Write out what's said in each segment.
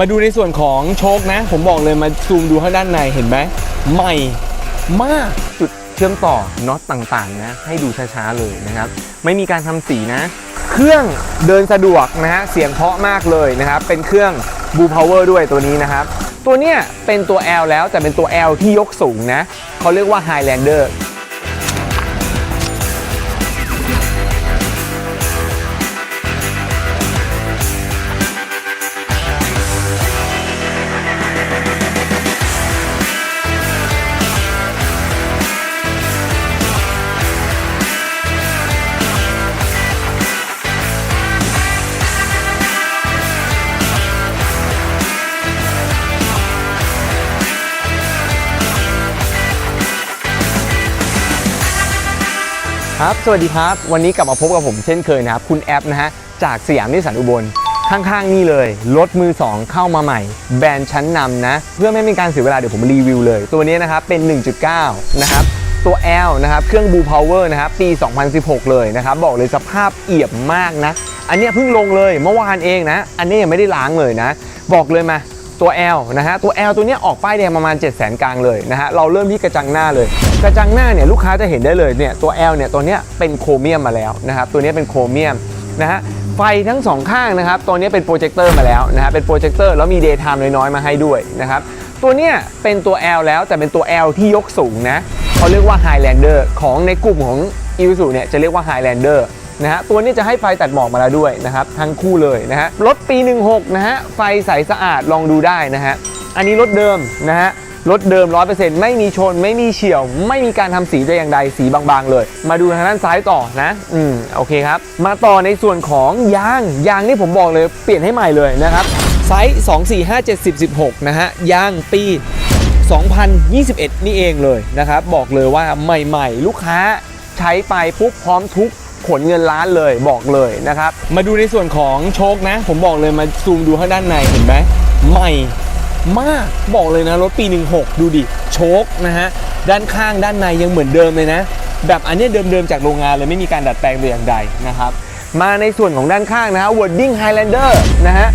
มาดูในส่วนของโชคนะ ผมบอกเลยมาซูมดูข้างด้านในเห็นไหมใหม่มากจุดเชื่อมต่อน็อตต่างๆนะ ให้ดูช้าๆเลยนะครับ ไม่มีการทำสีนะ เครื่องเดินสะดวกนะฮะเสียงเพาะมากเลยนะครับ เป็นเครื่อง Blue Power ด้วยตัวนี้นะครับ ตัวเนี้ยเป็นตัว L แล้วแต่เป็นตัว L ที่ยกสูงนะเขาเรียกว่า Highlander ครับ สวัสดีครับ วันนี้กลับมาพบกับผมเช่นเคยนะครับ คุณแอปนะฮะ จากสยามนิสสันอุบล ข้างๆนี่เลย รถมือ 2 เข้ามาใหม่ แบรนด์ชั้นนำนะ เพื่อไม่เป็นการเสียเวลาเดี๋ยวผมรีวิวเลย ตัวนี้นะครับ เป็น 1.9 นะครับตัว L นะครับ เครื่อง Blue Power นะครับ ปี 2016 เลยนะครับ บอกเลยสภาพเอี่ยมมากนะ อันนี้เพิ่งลงเลยเมื่อวานเองนะ อันนี้ยังไม่ได้ล้างเลยนะ บอกเลยมา ตัว L นะฮะตัว L ตัวนี้ออกป้ายแดงประมาณ 7 0 0 0 0กลางเลยนะฮะเราเริ่มที่กระจังหน้าเลย กระจังหน้าเนี่ยลูกค้าจะเห็นได้เลยเนี่ยตัว L เนี่ยตัวนี้เป็นโครเมียมมาแล้วนะครับตัวนี้เป็นโครเมียมนะฮะไฟทั้งสองข้างนะครับตัวนี้เป็นโปรเจคเตอร์มาแล้วนะฮะเป็นโปรเจคเตอร์แล้วมี day time น้อยๆมาให้ด้วยนะครับตัวเนี้ยเป็นตัว L แล้วแต่เป็นตัว L ที่ยกสูงนะเขาเรียกว่า Highlander ของในกลุ่มของ i s u เนี่ยจะเรียกว่า Highlander นะฮะตัวนี้จะให้ไฟตัดหมอกมาแล้วด้วยนะครับทั้งคู่เลยนะฮะรถปี 16 นะฮะไฟใสสะอาดลองดูได้นะฮะอันนี้รถเดิมนะฮะรถเดิม 100%ไม่มีชนไม่มีเฉียว ไม่มีการทำสีแต่อย่างใดสีบางๆ เลย มาดูทางด้านซ้ายต่อนะ อืมโอเคครับ มาต่อในส่วนของยางยางนี่ผมบอกเลยเปลี่ยนให้ใหม่เลยนะครับไซส์2 4 5 7 10 16 นะฮะยางปี 2021 นี่เองเลยนะครับ บอกเลยว่าใหม่ๆ ลูกค้าใช้ไปปุ๊บพร้อมทุก ขนเงินล้านเลยบอกเลยนะครับ มาดูในส่วนของโชคนะ ผมบอกเลยมาซูมดูข้างด้านในเห็นไหมใหม่มากบอกเลยนะรถปี 16 ดูดิโชคนะฮะด้านข้างด้านในยังเหมือนเดิมเลยนะ แบบอันเนี้ยเดิมๆจากโรงงานเลยไม่มีการดัดแปลงแต่อย่างใดนะครับ มาในส่วนของด้านข้างนะฮะ Wording Highlander นะฮะ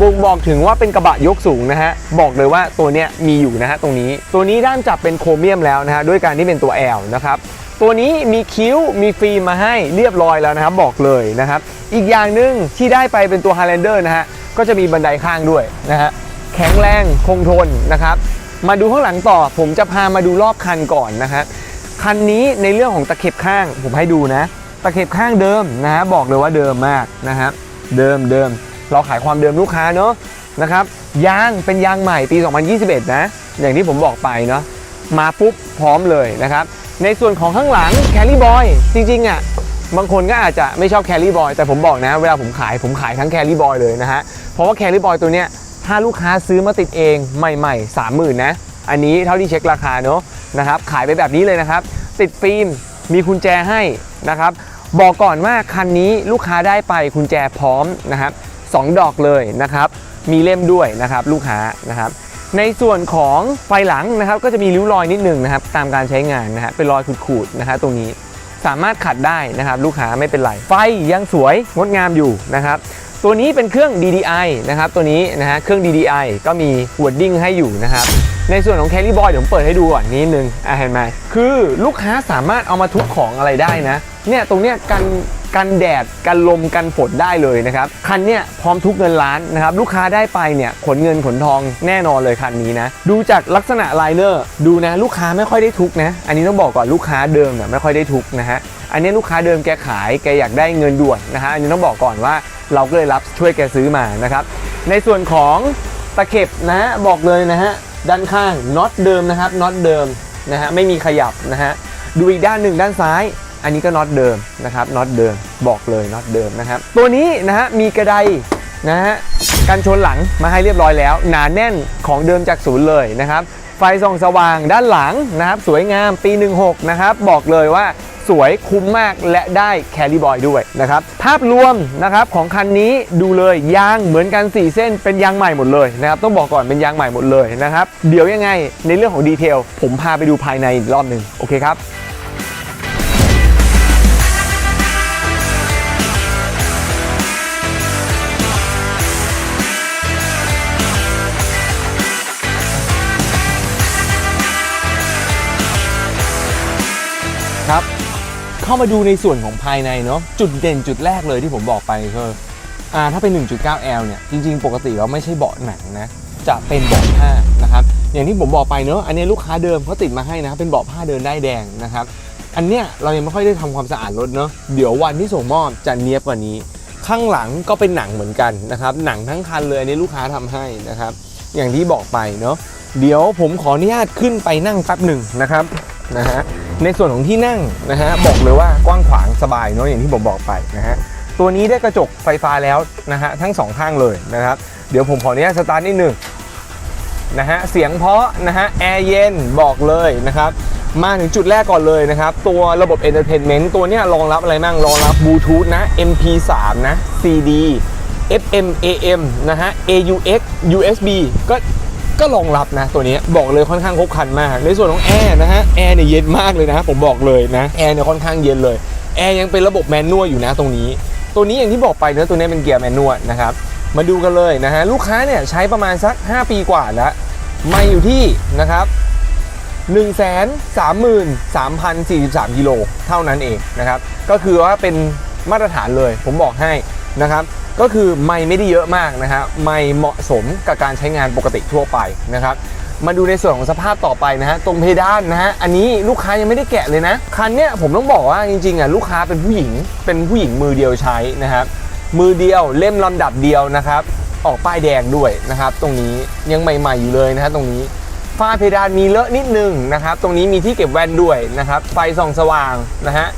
บ่งบอกถึงว่าเป็นกระบะยกสูงนะฮะ บอกเลยว่าตัวเนี้ยมีอยู่นะฮะตรงนี้ ตัวนี้ด้านจับเป็นโครเมียมแล้วนะฮะ ด้วยการที่เป็นตัว L นะครับ ตัวนี้มีคิ้วมีฟิล์มมาให้เรียบร้อยแล้วนะครับบอกเลยนะครับ อีกอย่างหนึ่งที่ได้ไปเป็นตัว Highlander นะฮะก็จะมีบันไดข้างด้วยนะฮะแข็งแรงคงทนนะครับมาดูข้างหลังต่อ ผมจะพามาดูรอบคันก่อนนะฮะคันนี้ในเรื่องของตะเข็บข้าง ผมให้ดูนะ ตะเข็บข้างเดิมนะฮะบอกเลยว่าเดิมมากนะฮะเดิมเดิมเราขายความเดิมลูกค้าเนอะนะครับยางเป็นยางใหม่ปี 2021 นะ อย่างที่ผมบอกไปเนาะมาปุ๊บพร้อมเลยนะครับ ในส่วนของข้างหลังแคลรี่บอยจริงๆอะบางคนก็อาจจะไม่ชอบแคลรี่บอยแต่ผมบอกนะ เวลาผมขายผมขายทั้งแคลรี่บอยเลยนะฮะ เพราะว่าแคลรี่บอยตัวเนี้ยถ้าลูกค้าซื้อมาติดเองใหม่ๆ 30,000นะ อันนี้เท่าที่เช็คราคาเนอะนะครับขายไปแบบนี้เลยนะครับ ติดฟิล์มมีกุญแจให้นะครับ บอกก่อนว่าคันนี้ลูกค้าได้ไปกุญแจพร้อมนะครับสองดอกเลยนะครับ มีเล่มด้วยนะครับลูกค้านะครับ ในส่วนของไฟหลังนะครับก็จะมีริ้วรอยนิดหนึ่งนะครับตามการใช้งานนะฮะเป็นรอยขูดๆนะฮะตรงนี้สามารถขัดได้นะครับลูกค้าไม่เป็นไร ไฟยังสวยงดงามอยู่นะครับตัวนี้เป็นเครื่อง DDI นะครับตัวนี้นะฮะเครื่อง DDI ก็มี wording ให้อยู่นะครับในส่วนของ Carry Boy เดี๋ยวผมเปิดให้ดูก่อนนิดนึงอะเห็นไหมคือลูกค้าสามารถเอามาทุบของอะไรได้นะเนี่ยตรงเนี้ยกัน กันแดดกันลมกันฝนได้เลยนะครับคันเนี้ยพร้อมทุกเงินล้านนะครับลูกค้าได้ไปเนี่ยขนเงินขนทองแน่นอนเลยคันนี้นะดูจากลักษณะไลเนอร์ดูนะลูกค้าไม่ค่อยได้ทุกนะอันนี้ต้องบอกก่อนลูกค้าเดิมเนี่ยไม่ค่อยได้ทุกนะฮะอันนี้ลูกค้าเดิมแกขายแกอยากได้เงินด่วนนะฮะอันนี้ต้องบอกก่อนว่าเราก็เลยรับช่วยแกซื้อมานะครับในส่วนของตะเข็บนะฮะบอกเลยนะฮะด้านข้างน็อตเดิมนะครับน็อตเดิมนะฮะไม่มีขยับนะฮะดูอีกด้านหนึ่งด้านซ้าย อันนี้ก็น็อตเดิมนะครับน็อตเดิมบอกเลยน็อตเดิมนะครับ ตัวนี้นะฮะมีกระไดนะฮะกันชนหลังมาให้เรียบร้อยแล้ว หนาแน่นของเดิมจากศูนย์เลยนะครับ ไฟส่องสว่างด้านหลังนะครับ สวยงามปี 16 นะครับ บอกเลยว่าสวยคุ้มมากและได้แคลิบอยด้วยนะครับ ภาพรวมนะครับของคันนี้ดูเลยยางเหมือนกัน 4 เส้นเป็นยางใหม่หมดเลยนะครับ ต้องบอกก่อนเป็นยางใหม่หมดเลยนะครับ เดี๋ยวยังไงในเรื่องของดีเทลผมพาไปดูภายในอีกรอบหนึ่งโอเคครับ ครับ เข้ามาดูในส่วนของภายในเนาะจุดเด่นจุดแรกเลยที่ผมบอกไปคืออ่าถ้าเป็น 1.9L เนี่ย จริง ๆ ปกติเราไม่ใช่เบาะหนังนะ จะเป็นเบาะผ้านะครับ อย่างที่ผมบอกไปเนาะอันนี้ลูกค้าเดิมเขาติดมาให้นะ เป็นเบาะผ้าเดินได้แดงนะครับ อันเนี้ยเรายังไม่ค่อยได้ทำความสะอาดรถเนาะเดี๋ยววันที่ส่งมอบจะเนียบกว่านี้ ข้างหลังก็เป็นหนังเหมือนกันนะครับหนังทั้งคันเลยอันนี้ลูกค้าทำให้นะครับ อย่างที่บอกไปเนาะเดี๋ยวผมขออนุญาตขึ้นไปนั่งแป๊บหนึ่งนะครับนะฮะ ในส่วนของที่นั่งนะฮะบอกเลยว่ากว้างขวางสบายเนาะอย่างที่ผมบอกไปนะฮะตัวนี้ได้กระจกไฟฟ้าแล้วนะฮะทั้งสองข้างเลยนะครับเดี๋ยวผมขออนุญาตสตาร์ทนิดหนึ่งนะฮะเสียงเพาะนะฮะแอร์เย็นบอกเลยนะครับมาถึงจุดแรกก่อนเลยนะครับ ตัวระบบ Entertainment ตัวนี้รองรับอะไรบ้างรองรับบลูทูธนะ MP3 นะ CD FM AM นะฮะ AUX USB ก็ ก็รองรับนะตัวนี้บอกเลยค่อนข้างครบคันมาก ในส่วนของแอร์นะฮะแอร์เนี่ยเย็นมากเลยนะผมบอกเลยนะแอร์เนี่ยค่อนข้างเย็นเลยแอร์ยังเป็นระบบแมนนวลอยู่นะตรงนี้ ตัวนี้อย่างที่บอกไปเนะตัวนี้เป็นเกียร์แมนนวลนะครับมาดูกันเลยนะฮะลูกค้าเนี่ยใช้ประมาณสัก 5 ปีกว่าแล้วไม่อยู่ที่นะครับ1 3 3 3 43กิโลเท่านั้นเองนะครับก็คือว่าเป็นมาตรฐานเลยผมบอกให้นะครับ ก็คือไม่ไม่ได้เยอะมากนะครับไม่เหมาะสมกับการใช้งานปกติทั่วไปนะครับมาดูในส่วนของสภาพต่อไปนะฮะตรงเพดานนะฮะอันนี้ลูกค้ายังไม่ได้แกะเลยนะคันเนี้ยผมต้องบอกว่าจริงๆอะลูกค้าเป็นผู้หญิงเป็นผู้หญิงมือเดียวใช้นะครับมือเดียวเล่มลำดับเดียวนะครับออกป้ายแดงด้วยนะครับตรงนี้ยังใหม่ ๆอยู่เลยนะฮะตรงนี้ฝ้าเพดานมีเลอะนิดนึงนะครับตรงนี้มีที่เก็บแว่นด้วยนะครับไฟส่องสว่างนะฮะ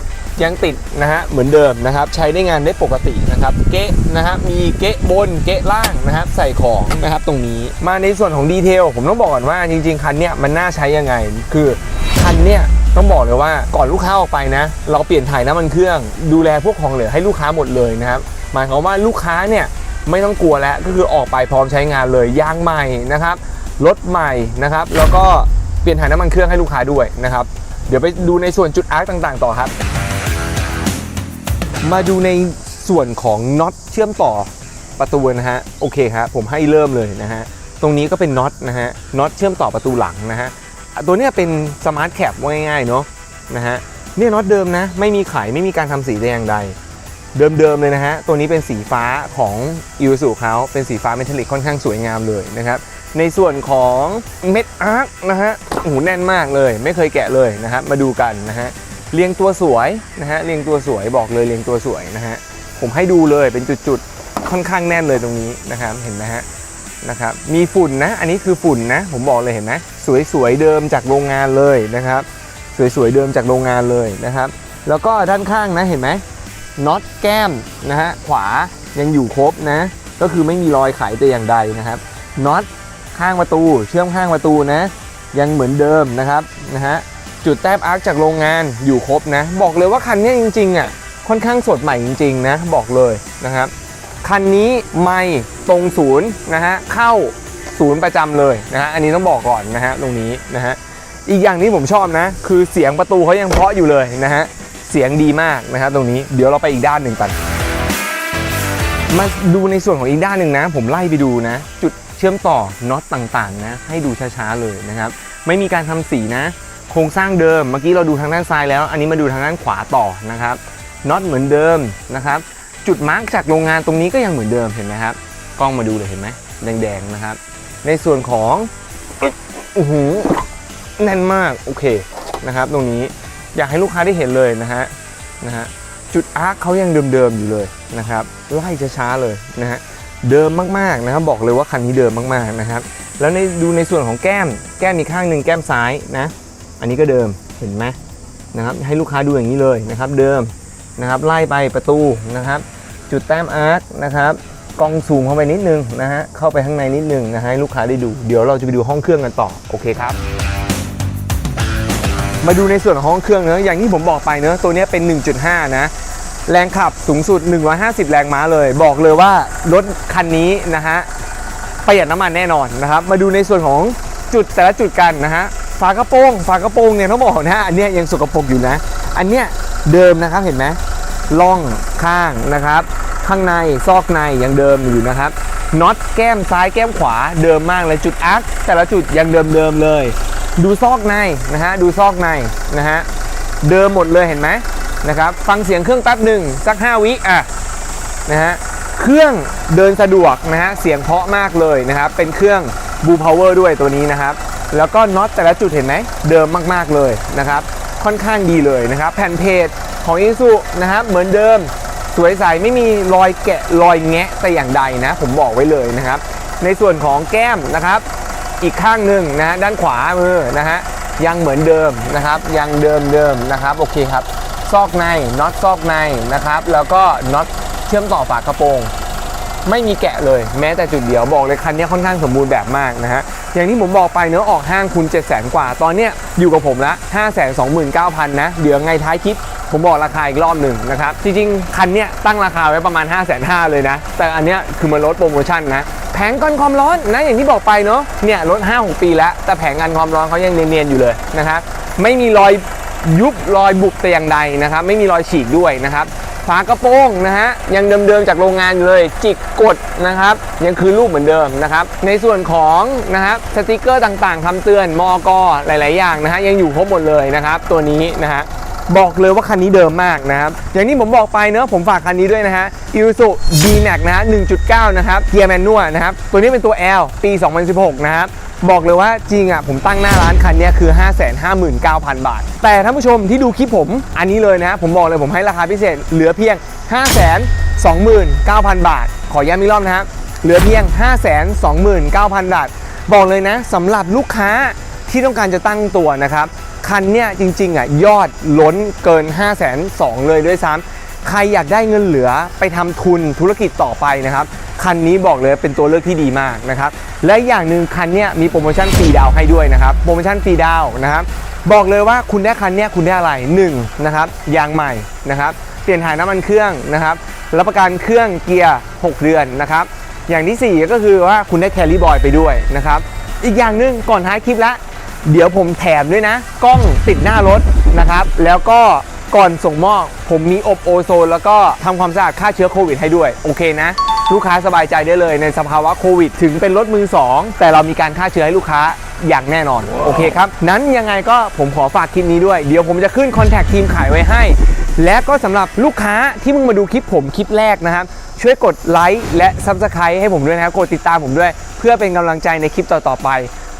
ยังติดนะฮะเหมือนเดิมนะครับ ใช้ได้งานได้ปกตินะครับ เกะนะฮะมีเกะบนเกะล่างนะครับ ใส่ของนะครับตรงนี้มาในส่วนของดีเทลผมต้องบอกก่อนว่าจริงๆคันเนี้ยมันน่าใช้ยังไง คือคันเนี้ยต้องบอกเลยว่าก่อนลูกค้าออกไปนะ เราเปลี่ยนถ่ายน้ำมันเครื่อง ดูแลพวกของเหลือให้ลูกค้าหมดเลยนะครับหมายความว่าลูกค้าเนี่ยไม่ต้องกลัวแล้วก็คือออกไปพร้อมใช้งานเลยยางใหม่นะครับรถใหม่นะครับ แล้วก็เปลี่ยนถ่ายน้ำมันเครื่องให้ลูกค้าด้วยนะครับ เดี๋ยวไปดูในส่วนจุดอาร์คต่าง ๆ ต่อครับ มาดูในส่วนของน็อตเชื่อมต่อประตูนะฮะโอเคครับผมให้เริ่มเลยนะฮะตรงนี้ก็เป็นน็อตนะฮะน็อตเชื่อมต่อประตูหลังนะฮะตัวนี้เป็นสมาร์ทแคปง่ายๆเนาะนะฮะเนี่ยน็อตเดิมนะไม่มีไขไม่มีการทำสีแต่อย่างใด เดิมๆเลยนะฮะตัวนี้เป็นสีฟ้าของอิวสุเขาเป็นสีฟ้าเมทัลลิกค่อนข้างสวยงามเลยนะครับในส่วนของเม็ดอาร์คนะฮะโอ้โหแน่นมากเลย ไม่เคยแกะเลยนะครับมาดูกันนะฮะ เรียงตัวสวยนะฮะเรียงตัวสวยบอกเลยเรียงตัวสวยนะฮะผมให้ดูเลยเป็นจุดๆค่อนข้างแน่นเลยตรงนี้นะครับเห็นไหมฮะนะครับมีฝุ่นนะอันนี้คือฝุ่นนะผมบอกเลยเห็นไหมสวยๆเดิมจากโรงงานเลยนะครับ สวยๆเดิมจากโรงงานเลยนะครับ แล้วก็ด้านข้างนะเห็นไหมน็อตแก้มนะฮะขวายังอยู่ครบนะก็คือไม่มีรอยไขแต่อย่างใดนะครับน็อตข้างประตู เชื่อมข้างประตูนะ ยังเหมือนเดิมนะครับนะฮะ จุดแต้มอาร์คจากโรงงานอยู่ครบนะ บอกเลยว่าคันนี้จริงๆอะค่อนข้างสดใหม่จริงๆนะบอกเลยนะครับ คันนี้ไม่ตรงศูนย์นะฮะเข้าศูนย์ประจำเลยนะฮะอันนี้ต้องบอกก่อนนะฮะตรงนี้นะฮะอีกอย่างที่ผมชอบนะ คือเสียงประตูเขายังเพราะอยู่เลยนะฮะเสียงดีมากนะครับตรงนี้เดี๋ยวเราไปอีกด้านหนึ่งกันมาดูในส่วนของอีกด้านหนึ่งนะ ผมไล่ไปดูนะ จุดเชื่อมต่อน็อตต่างๆนะ ให้ดูช้าๆเลยนะครับ ไม่มีการทำสีนะ โครงสร้างเดิมเมื่อกี้เราดูทางด้านซ้ายแล้ว อันนี้มาดูทางด้านขวาต่อนะครับน็อตเหมือนเดิมนะครับจุดมาร์กจากโรงงานตรงนี้ก็ยังเหมือนเดิมเห็นไหมครับกล้องมาดูเลยเห็นไหมแดงๆนะครับ ในส่วนของโอ้โหแน่นมากโอเคนะครับ ตรงนี้อยากให้ลูกค้าได้เห็นเลยนะฮะนะฮะจุดอาร์คเขายังเดิมๆอยู่เลยนะครับไล่ช้าๆเลยนะฮะเดิมมากๆนะครับบอกเลยว่าคันนี้เดิมมากๆนะครับ แล้วในดูในส่วนของแก้มแก้มอีกข้างหนึ่งแก้มซ้ายนะ อันนี้ก็เดิมเห็นไหมนะครับให้ลูกค้าดูอย่างนี้เลยนะครับเดิมนะครับไล่ไปประตูนะครับ จุดแต้มอาร์คนะครับกล้องซูมเข้าไปนิดนึงนะฮะเข้าไปข้างในนิดนึงนะฮะให้ลูกค้าได้ดู เดี๋ยวเราจะไปดูห้องเครื่องกันต่อโอเคครับ มาดูในส่วนของห้องเครื่องเนอะอย่างที่ผมบอกไปเนอะตัวนี้เป็น 1.5 นะแรงขับสูงสุด 150 แรงม้าเลย บอกเลยว่ารถคันนี้นะฮะประหยัดน้ำมันแน่นอนนะครับ มาดูในส่วนของจุดแต่ละจุดกันนะฮะ ฝากระโปรงฝากระโปรงเนี่ยต้องบอกนะฮะอันเนี้ยยังสกปรกอยู่นะ อันเนี้ยเดิมนะครับเห็นไหมล่องข้างนะครับ ข้างในซอกในยังเดิมอยู่นะครับน็อตแก้มซ้ายแก้มขวาเดิมมากเลยจุดอาร์คแต่ละจุดยังเดิมๆเลย ดูซอกในนะฮะดูซอกในนะฮะเดิมหมดเลยเห็นไหมนะครับฟังเสียงเครื่องแป๊บหนึ่งสัก 5 วิอะนะฮะเครื่องเดินสะดวกนะฮะเสียงเพาะมากเลยนะครับเป็นเครื่องบูพาวเวอร์ด้วยตัวนี้นะครับ แล้วก็น็อตแต่ละจุดเห็นไหมเดิมมากๆเลยนะครับ ค่อนข้างดีเลยนะครับ แผ่นเพจของอิสุนะครับเหมือนเดิมสวยใสไม่มีรอยแกะรอยแงะแต่อย่างใดนะ ผมบอกไว้เลยนะครับ ในส่วนของแก้มนะครับ อีกข้างหนึ่งนะฮะด้านขวามือนะฮะยังเหมือนเดิมนะครับ ยังเดิมเดิมนะครับโอเคครับซอกในน็อตซอกในนะครับ แล้วก็น็อตเชื่อมต่อฝากระโปรง ไม่มีแกะเลยแม้แต่จุดเดียวบอกเลยคันนี้ค่อนข้างสมบูรณ์แบบมากนะฮะอย่างที่ผมบอกไปเนื้อออกห้างคุณ 7 0 0 0 0กว่า ตอนเนี้ยอยู่กับผมละ 5 2 9 0 0 0 นะ เดี๋ยวไงท้ายคลิปผมบอกราคาอีกรอบหนึ่งนะครับ จริงๆ คันเนี้ยตั้งราคาไว้ประมาณ 5 5 0 0 0เลยนะ แต่อันเนี้ยคือมันลดโปรโมชั่นนะ แผงกันความร้อนนะอย่างที่บอกไปเนาะเนี่ยลด5-6 ปีแล้ว แต่แผงกันความร้อนเขายังเนียนๆอยู่เลยนะครับไม่มีรอยยุบรอยบุบแต่อย่างใดนะครับไม่มีรอยฉีกด้วยนะครับ ฝากระโปรงนะฮะยังเดิมๆจากโรงงานอยู่เลยจิกกดนะครับยังคือรูปเหมือนเดิมนะครับในส่วนของนะครับสติกเกอร์ต่างๆคำเตือนมอกหลาย ๆ อย่างนะฮะยังอยู่ครบหมดเลยนะครับตัวนี้นะฮะบอกเลยว่าคันนี้เดิมมากนะครับ อย่างที่ผมบอกไปเนอะผมฝากคันนี้ด้วยนะฮะ Isuzu D-Max นะฮะ1.9 นะครับ เกียร์แมนนวลนะครับ ตัวนี้เป็นตัว L ปี 2016 นะครับ บอกเลยว่าจริงอะผมตั้งหน้าร้านคันนี้คือ 559,000 บาท แต่ท่านผู้ชมที่ดูคลิปผมอันนี้เลยนะผมบอกเลยผมให้ราคาพิเศษเหลือเพียง 529,000 บาท ขอย้ำอีกรอบนะครับเหลือเพียง 529,000 บาท บอกเลยนะสำหรับลูกค้าที่ต้องการจะตั้งตัวนะครับคันเนี้ยจริงๆอะยอดล้นเกิน 5 2 0 0 0เลยด้วยซ้ำ ใครอยากได้เงินเหลือไปทำทุนธุรกิจต่อไปนะครับ คันนี้บอกเลยเป็นตัวเลือกที่ดีมากนะครับ และอย่างหนึ่งคันนี้มีโปรโมชั่นฟรีดาวให้ด้วยนะครับ โปรโมชั่นฟรีดาวนะครับ บอกเลยว่าคุณได้คันนี้คุณได้อะไร1นะครับยางใหม่นะครับ เปลี่ยนถ่ายน้ำมันเครื่องนะครับ รับประกันเครื่องเกียร์ 6 เดือนนะครับ อย่างที่ 4 ก็คือว่าคุณได้แคลรี่บอยไปด้วยนะครับ อีกอย่างหนึ่งก่อนท้ายคลิปละเดี๋ยวผมแถมด้วยนะ กล้องติดหน้ารถนะครับ แล้วก็ ก่อนส่งมอบผมมีอบโอโซน แล้วก็ทำความสะอาดฆ่าเชื้อโควิดให้ด้วย โอเคนะ ลูกค้าสบายใจได้เลยในสภาวะโควิด ถึงเป็นรถมือ 2 แต่เรามีการฆ่าเชื้อให้ลูกค้าอย่างแน่นอน โอเคครับ นั้นยังไงก็ผมขอฝากคลิปนี้ด้วย เดี๋ยวผมจะขึ้นคอนแทคทีมขายไว้ให้ และก็สำหรับลูกค้าที่มึงมาดูคลิปผมคลิปแรกนะครับช่วยกดไลค์และ Subscribe ให้ผมด้วยนะครับกดติดตามผมด้วย เพื่อเป็นกำลังใจในคลิปต่อๆไป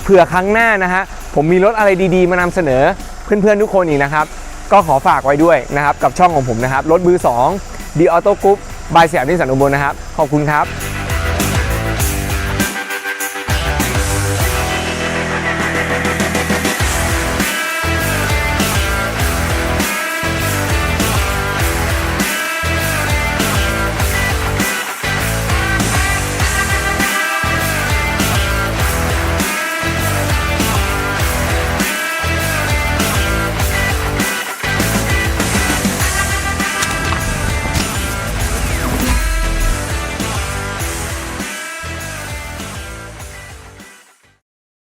เผื่อครั้งหน้านะฮะผมมีรถอะไรดีๆ มานำเสนอเพื่อนๆทุกคนอีกนะครับ ก็ขอฝากไว้ด้วยนะครับกับช่องของผมนะครับรถมือ2 The Auto Group บายเสียนิสสันอุบลนะครับขอบคุณครับ